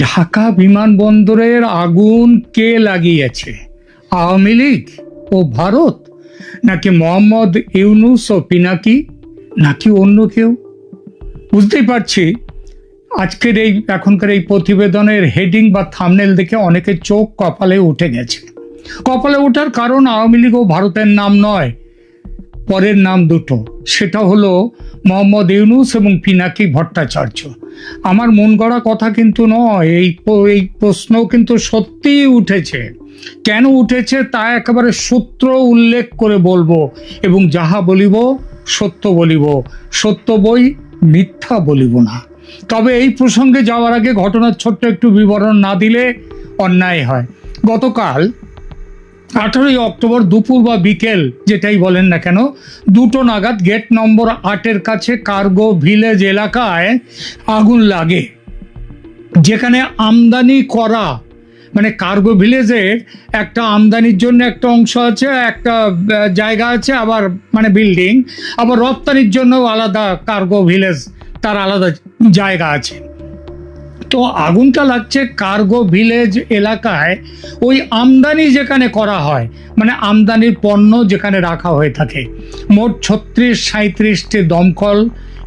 ঢাকা বিমানবন্দরের আগুন কে লাগিয়েছে? আওয়ামী লীগ ও ভারত? নাকি মোহাম্মদ ইউনুস ও পিনাকি? নাকি অন্য কেউ? বুঝতেই পারছি। আজকের এই, এখনকার এই প্রতিবেদনের হেডিং বা থামনেল দেখে অনেকের চোখ কপালে উঠে গেছে। কপালে ওঠার কারণ আওয়ামী লীগ ও ভারতের নাম নয়, পরের নাম দুটো। সেটা হলো মোহাম্মদ ইউনুস এবং পিনাকি ভট্টাচার্য। আমার মন গড়া কথা কিন্তু নয়, এই এই প্রশ্ন কিন্তু সত্যিই উঠেছে। কেন উঠেছে তা একেবারে সূত্র উল্লেখ করে বলব এবং যাহা বলিব সত্য বলিব। সত্য বই মিথ্যা বলিব না। তবে এই প্রসঙ্গে যাওয়ার আগে ঘটনার ছোট্ট একটু বিবরণ না দিলে অন্যায় হয়। গতকাল আঠারোই অক্টোবর দুপুর বা বিকেল যেটাই বলেন না কেন, দুটো নাগাদ গেট নম্বর আটের কাছে কার্গো ভিলেজ এলাকায় আগুন লাগে। যেখানে আমদানি করা মানে কার্গো ভিলেজের একটা আমদানির জন্য একটা অংশ আছে, একটা জায়গা আছে, আবার মানে বিল্ডিং, আবার রপ্তানির জন্য আলাদা কার্গো ভিলেজ, তার আলাদা জায়গা আছে। তো আগুনটা লাগছে কার্গো ভিলেজ এলাকায়। ওই আমদানি যেখানে করা হয় মানে আমদানির পণ্য যেখানে রাখা হয়ে থাকে। মোট ছত্রিশ সাঁত্রিশটি দমকল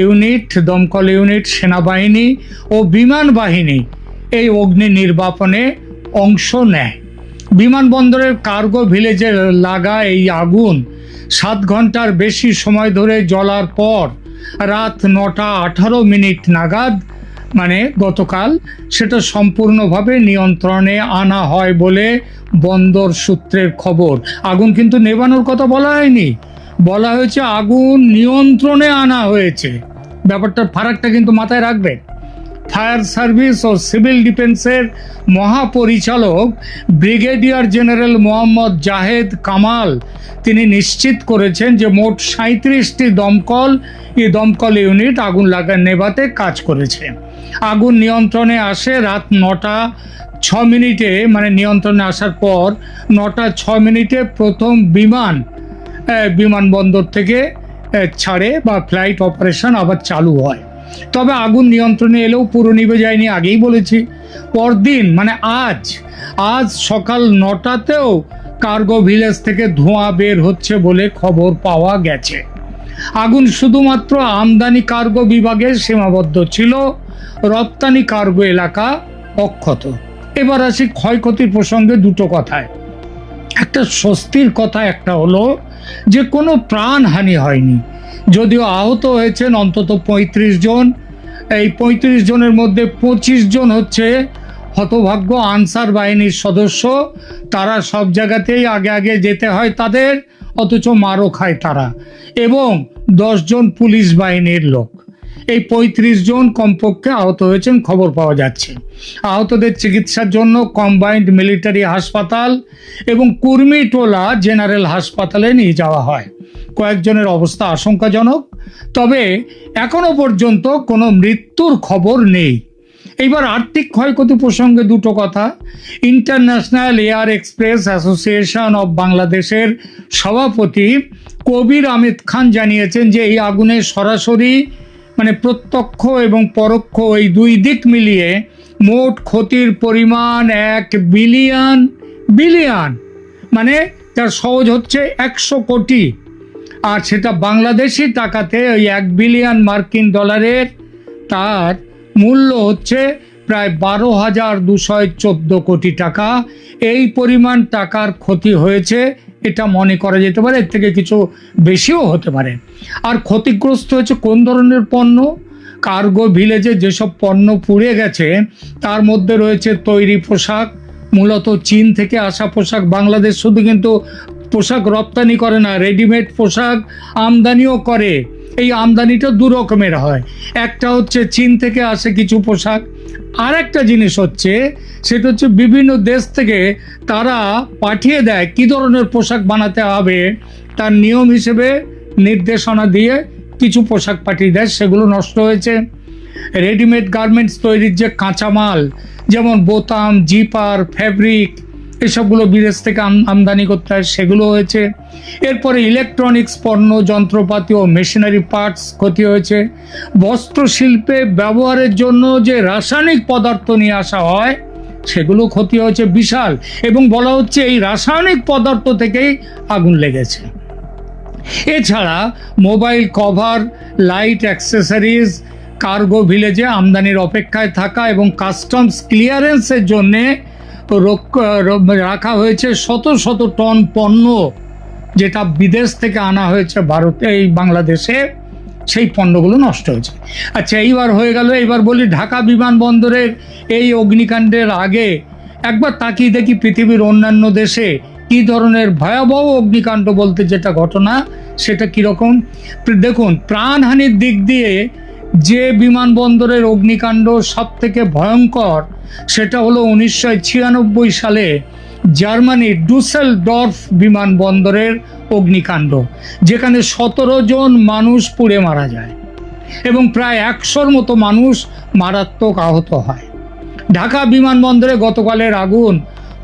ইউনিট দমকল ইউনিট, সেনাবাহিনী ও বিমান বাহিনী এই অগ্নি নির্বাপনে অংশ নেয়। বিমানবন্দরের কার্গো ভিলেজে লাগা এই আগুন সাত ঘণ্টার বেশি সময় ধরে জ্বলার পর রাত নটা আঠারো মিনিট নাগাদ মানে গতকাল সেটা সম্পূর্ণভাবে নিয়ন্ত্রণে আনা হয় বলে বন্দর সূত্রের খবর। আগুন কিন্তু নেবানোর কথা বলা হয়নি। বলা হয়েছে আগুন নিয়ন্ত্রণে আনা হয়েছে। ব্যাপারটার ফারাকটা কিন্তু মাথায় রাখবেন। ফায়ার সার্ভিস ও সিভিল ডিফেন্সের মহাপরিচালক ব্রিগেডিয়ার জেনারেল মোহাম্মদ জাহেদ কামাল তিনি নিশ্চিত করেছেন যে মোট সাঁত্রিশটি দমকল, এই দমকল ইউনিট আগুন লাগা নেভাতে কাজ করেছে। আগুন নিয়ন্ত্রণে আসে রাত নটা ছ মিনিটে মানে নিয়ন্ত্রণে আসার পর নটা ছ মিনিটে প্রথম বিমান বিমানবন্দর থেকে ছাড়ে বা ফ্লাইট অপারেশন আবার চালু হয়। তবে আগুন নিয়ন্ত্রণে এলেও পুরো নিভে যায়নি, আগেই বলেছি। পরদিন মানে আজ আজ সকাল নটাতেও কার্গো ভিলেজ থেকে ধোঁয়া বের হচ্ছে বলে খবর পাওয়া গেছে। আগুন শুধুমাত্র আমদানি কার্গো বিভাগে সীমাবদ্ধ ছিল রপ্তানি কার্গো এলাকা অক্ষত। এবার আসি ক্ষয়ক্ষতির প্রসঙ্গে দুটো কথায়। একটা স্বস্তির কথা, একটা হলো যে কোনো প্রাণহানি হয়নি। যদিও আহত হয়েছেন অন্তত পঁয়ত্রিশ জন। এই পঁয়ত্রিশ জনের মধ্যে পঁচিশ জন হচ্ছে হতভাগ্য আনসার বাহিনীর সদস্য। তারা সব জায়গাতেই আগে আগে যেতে হয় তাদের, অথচ মারও খায় তারা। এবং দশজন পুলিশ বাহিনীর লোক। এই পঁয়ত্রিশ জন কমপক্ষে আহত হয়েছেন, খবর পাওয়া যাচ্ছে। আহতদের চিকিৎসার জন্য কম্বাইন্ড মিলিটারি হাসপাতাল এবং কুর্মিটোলা জেনারেল হাসপাতালে নিয়ে যাওয়া হয়। কয়েকজনের অবস্থা আশঙ্কাজনক, তবে এখনও পর্যন্ত কোনো মৃত্যুর খবর নেই। এইবার আর্থিক ক্ষয়ক্ষতি প্রসঙ্গে দুটো কথা। International air express association of বাংলাদেশের সভাপতি কবির আমিদ খান জানিয়েছেন যে এই আগুনে সরাসরি মানে প্রত্যক্ষ এবং পরোক্ষ এই দুই দিক মিলিয়ে মোট ক্ষতির পরিমাণ এক বিলিয়ন বিলিয়ন। মানে তার সহজ হচ্ছে একশো কোটি। আর সেটা বাংলাদেশি টাকাতে ওই এক বিলিয়ন মার্কিন ডলারের। তার মূল্য হচ্ছে প্রায় বারো হাজার দুশো চোদ্দ কোটি টাকা। এই পরিমাণ টাকার ক্ষতি হয়েছে এটা মনে করা যেতে পারে, এর থেকে কিছু বেশিও হতে পারে। আর ক্ষতিগ্রস্ত হয়েছে কোন ধরনের পণ্য? কার্গো ভিলেজে যেসব পণ্য পুড়ে গেছে, তার মধ্যে রয়েছে তৈরি পোশাক, মূলত চীন থেকে আসা পোশাক। বাংলাদেশ শুধু কিন্তু পোশাক রপ্তানি করে না, রেডিমেড পোশাক আমদানিও করে। এই আমদানিটা দু রকমের হয়। একটা হচ্ছে চীন থেকে আসে কিছু পোশাক। আর একটা জিনিস হচ্ছে, সেটা হচ্ছে বিভিন্ন দেশ থেকে তারা পাঠিয়ে দেয় কী ধরনের পোশাক বানাতে হবে, তার নিয়ম হিসেবে নির্দেশনা দিয়ে কিছু পোশাক পাঠিয়ে দেয়, সেগুলো নষ্ট হয়েছে। রেডিমেড গার্মেন্টস তৈরির যে কাঁচামাল, যেমন বোতাম, জিপার ফ্যাব্রিক এসবগুলো বিদেশ থেকে আম- আমদানি করতে হয়, সেগুলো হয়েছে। এরপরে ইলেকট্রনিক্স পণ্য, যন্ত্রপাতি ও মেশিনারি পার্টস ক্ষতি হয়েছে। বস্ত্র শিল্পে ব্যবহারের জন্য যে রাসায়নিক পদার্থ নিয়ে আসা হয়, সেগুলো ক্ষতি হয়েছে বিশাল। এবং বলা হচ্ছে এই রাসায়নিক পদার্থ থেকেই আগুন লেগেছে। এছাড়া mobile cover light accessories cargo ভিলেজে আমদানির অপেক্ষায় থাকা এবং কাস্টমস ক্লিয়ারেন্সের জন্যে রাখা হয়েছে শত শত টন পণ্য যেটা বিদেশ থেকে আনা হয়েছে ভারতে এই বাংলাদেশে, সেই পণ্যগুলো নষ্ট হয়েছে। আচ্ছা এইবার হয়ে গেল, এইবার বলি ঢাকা বিমানবন্দরের এই অগ্নিকাণ্ডের আগে একবার তাকিয়ে দেখি পৃথিবীর অন্যান্য দেশে কী ধরনের ভয়াবহ অগ্নিকাণ্ড বলতে যেটা ঘটনা, সেটা কীরকম? দেখুন, প্রাণহানির দিক দিয়ে যে বিমানবন্দরের অগ্নিকাণ্ড সব থেকে ভয়ঙ্কর সেটা হলো উনিশশো ছিয়ানব্বই সালে জার্মানির ডুসেল ডর্ফ বিমানবন্দরের অগ্নিকাণ্ড, যেখানে সতেরো জন মানুষ পুড়ে মারা যায় এবং প্রায় একশোর মতো মানুষ মারাত্মক আহত হয়। ঢাকা বিমানবন্দরে গতকালের আগুন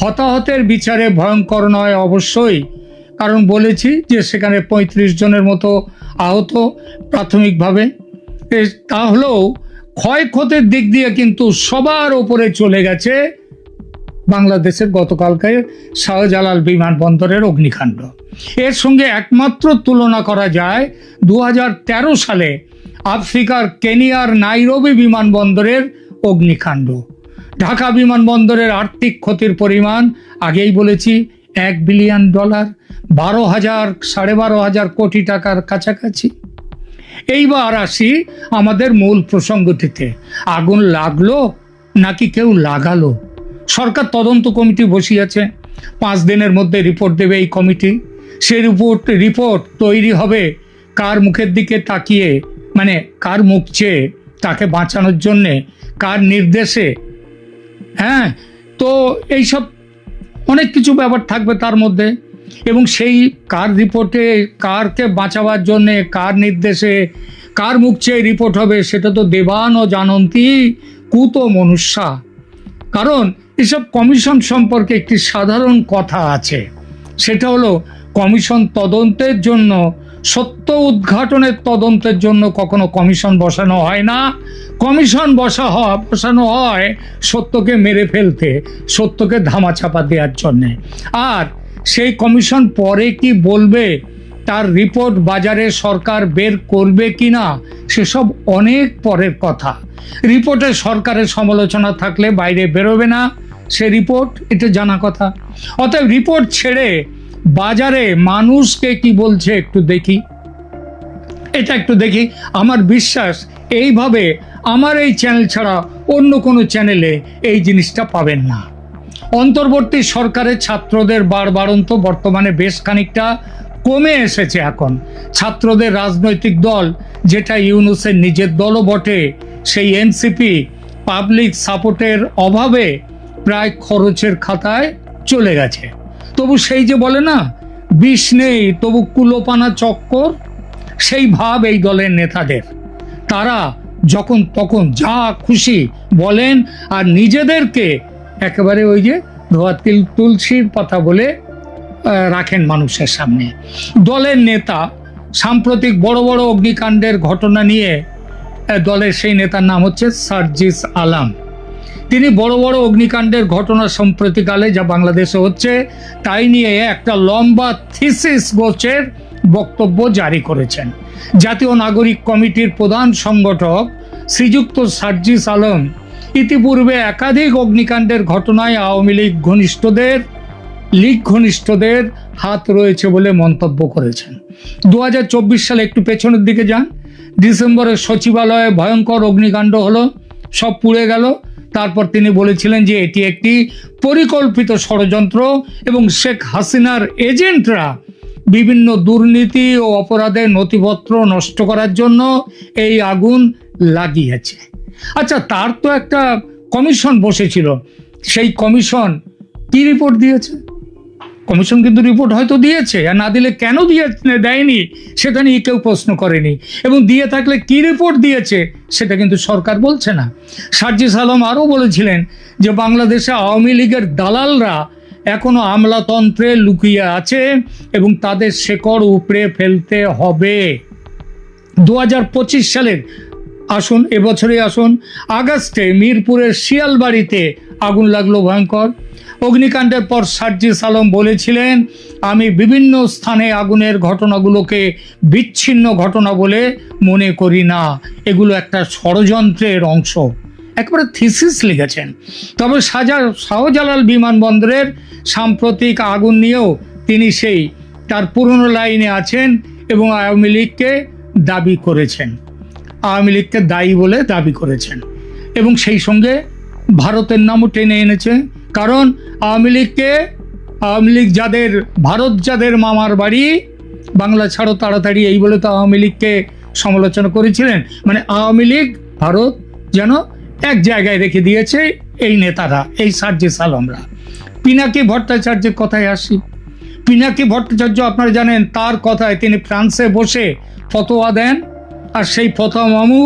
হতাহতের বিচারে ভয়ঙ্কর নয় অবশ্যই, কারণ বলেছি যে সেখানে পঁয়ত্রিশ জনের মতো আহত প্রাথমিকভাবে। এ তাহলেও ক্ষয়ক্ষতির দিক দিয়ে কিন্তু সবার ওপরে চলে গেছে বাংলাদেশের গতকালকে শাহজালাল বিমানবন্দরের অগ্নিকাণ্ড। এর সঙ্গে একমাত্র তুলনা করা যায় দু হাজার তেরো সালে আফ্রিকার কেনিয়ার নাইরোবি বিমানবন্দরের অগ্নিকাণ্ড। ঢাকা বিমানবন্দরের আর্থিক ক্ষতির পরিমাণ আগেই বলেছি এক বিলিয়ন ডলার, বারো হাজার সাড়ে বারো হাজার কোটি টাকার কাছাকাছি। এইবার আসি আমাদের মূল প্রসঙ্গটিতে। আগুন লাগল নাকি কেউ লাগালো? সরকার তদন্ত কমিটি বসিয়েছে। পাঁচ দিনের মধ্যে রিপোর্ট দেবে এই কমিটি। সেই রিপোর্ট রিপোর্ট তৈরি হবে কার মুখের দিকে তাকিয়ে মানে কার মুখ চেয়ে, তাকে বাঁচানোর জন্যে, কার নির্দেশে। হ্যাঁ তো এইসব অনেক কিছু ব্যাপার থাকবে তার মধ্যে। এবং সেই কার রিপোর্টে কারকে বাঁচাবার জন্যে, কার নির্দেশে, কার মুখ চেয়ে রিপোর্ট হবে, সেটা তো দেবান ও জানন্তী, কুত মনুষ্যা। কারণ এসব কমিশন সম্পর্কে একটি সাধারণ কথা আছে। সেটা হলো, কমিশন তদন্তের জন্য, সত্য উদ্ঘাটনের তদন্তের জন্য কখনো কমিশন বসানো হয় না। কমিশন বসা হয় বসানো হয় সত্যকে মেরে ফেলতে, সত্যকে ধামাচাপা দেওয়ার জন্যে। আর সেই কমিশন পরে কি বলবে? তার রিপোর্ট বাজারে সরকার বের করবে কি না সেসব অনেক পরের কথা। রিপোর্টে সরকারের সমালোচনা থাকলে বাইরে বেরোবে না সে রিপোর্ট, এটা জানা কথা। অতএব রিপোর্ট ছেড়ে বাজারে মানুষকে কি বলছে একটু দেখি। এটা একটু দেখি। আমার বিশ্বাস, এইভাবে আমার এই চ্যানেল ছাড়া অন্য কোনো চ্যানেলে এই জিনিসটা পাবেন না। অন্তর্বর্তী সরকারের ছাত্রদের বারবারন্ত বর্তমানে বেশ খানিকটা কমে এসেছে এখন। ছাত্রদের রাজনৈতিক দল, যেটা ইউনুসের নিজের দলও বটে, সেই এনসিপি পাবলিক সাপোর্টের অভাবে প্রায় খরচের খাতায় চলে গেছে। তবু সেই যে বলে না, বিষ নেই, তবু কুলোপানা চক্কর, সেই ভাব এই দলের নেতাদের। তারা যখন তখন যা খুশি বলেন আর নিজেদেরকে একেবারে ওই যে ধোয়া তিল, তুলসীর পাতা বলে রাখেন মানুষের সামনে। দলের নেতা, সাম্প্রতিক বড় বড় অগ্নিকাণ্ডের ঘটনা নিয়ে দলের সেই নেতার নাম হচ্ছে সার্জিস আলাম। তিনি বড় বড় অগ্নিকাণ্ডের ঘটনা সম্প্রতিকালে যা বাংলাদেশে হচ্ছে, তাই নিয়ে একটা লম্বা থিসিস গোছের বক্তব্য জারি করেছেন। জাতীয় নাগরিক কমিটির প্রধান সংগঠক শ্রীযুক্ত সার্জিস আলম ইতিপূর্বে একাধিক অগ্নিকাণ্ডের ঘটনায় আওয়ামী লীগ ঘনিষ্ঠদের লীগ ঘনিষ্ঠদের হাত রয়েছে বলে মন্তব্য করেছেন। দু হাজার চব্বিশ সালে একটু পেছনের দিকে যান। ডিসেম্বরে সচিবালয়ে ভয়ঙ্কর অগ্নিকাণ্ড হলো, সব পুড়ে গেল। তারপর তিনি বলেছিলেন যে এটি একটি পরিকল্পিত ষড়যন্ত্র এবং শেখ হাসিনার এজেন্টরা বিভিন্ন দুর্নীতি ও অপরাধের নথিপত্র নষ্ট করার জন্য এই আগুন লাগিয়েছে। আচ্ছা তার তো একটা কমিশন বসেছিল। সেই কমিশন কি রিপোর্ট দিয়েছে? কমিশন কিন্তু রিপোর্ট হয়তো দিয়েছে, আর না দিলে কেন দিয়ে দেয়নি, সেটা নিয়ে কেউ প্রশ্ন করেনি। এবং দিয়ে থাকলে কি রিপোর্ট দিয়েছে, সেটা কিন্তু সরকার বলছে না। সার্জিস আলম আরও বলেছিলেন যে, বাংলাদেশে আওয়ামী লীগের দালালরা এখনও আমলাতন্ত্রে লুকিয়ে আছে এবং তাদের শেকড় উপড়ে ফেলতে হবে। দু হাজার পঁচিশ সালের আসুন এবছরে আসুন। আগস্টে মিরপুরের শিয়ালবাড়িতে আগুন লাগল ভয়ঙ্কর। অগ্নিকাণ্ডের পর সার্জিস আলম বলেছিলেন, আমি বিভিন্ন স্থানে আগুনের ঘটনাগুলোকে বিচ্ছিন্ন ঘটনা বলে মনে করি না। এগুলো একটা ষড়যন্ত্রের অংশ। একেবারে থিসিস লিখেছেন। তবে সাজা শাহজালাল বিমানবন্দরের সাম্প্রতিক আগুন নিয়েও তিনি সেই, তার পুরনো লাইনে আছেন এবং আওয়ামী লীগকে দাবি করেছেন। আওয়ামী লীগকে দায়ী বলে দাবি করেছেন। এবং সেই সঙ্গে ভারতের নামও টেনে এনেছে। কারণ আওয়ামী লীগকে, আওয়ামী লীগ যাদের, ভারত যাদের মামার বাড়ি, বাংলা ছাড়ো তাড়াতাড়ি, এই বলে তো আওয়ামী লীগকে সমালোচনা করেছিলেন। মানে আওয়ামী লীগ, ভারত যেন এক জায়গায় রেখে দিয়েছে এই নেতারা, এই সার্জিস আলমরা পিনাকি ভট্টাচার্যের কথায় আসি। পিনাকি ভট্টাচার্য আপনারা জানেন, তার কথায় তিনি ফ্রান্সে বসে ফতোয়া দেন। আর সেই ফতোয়া মামু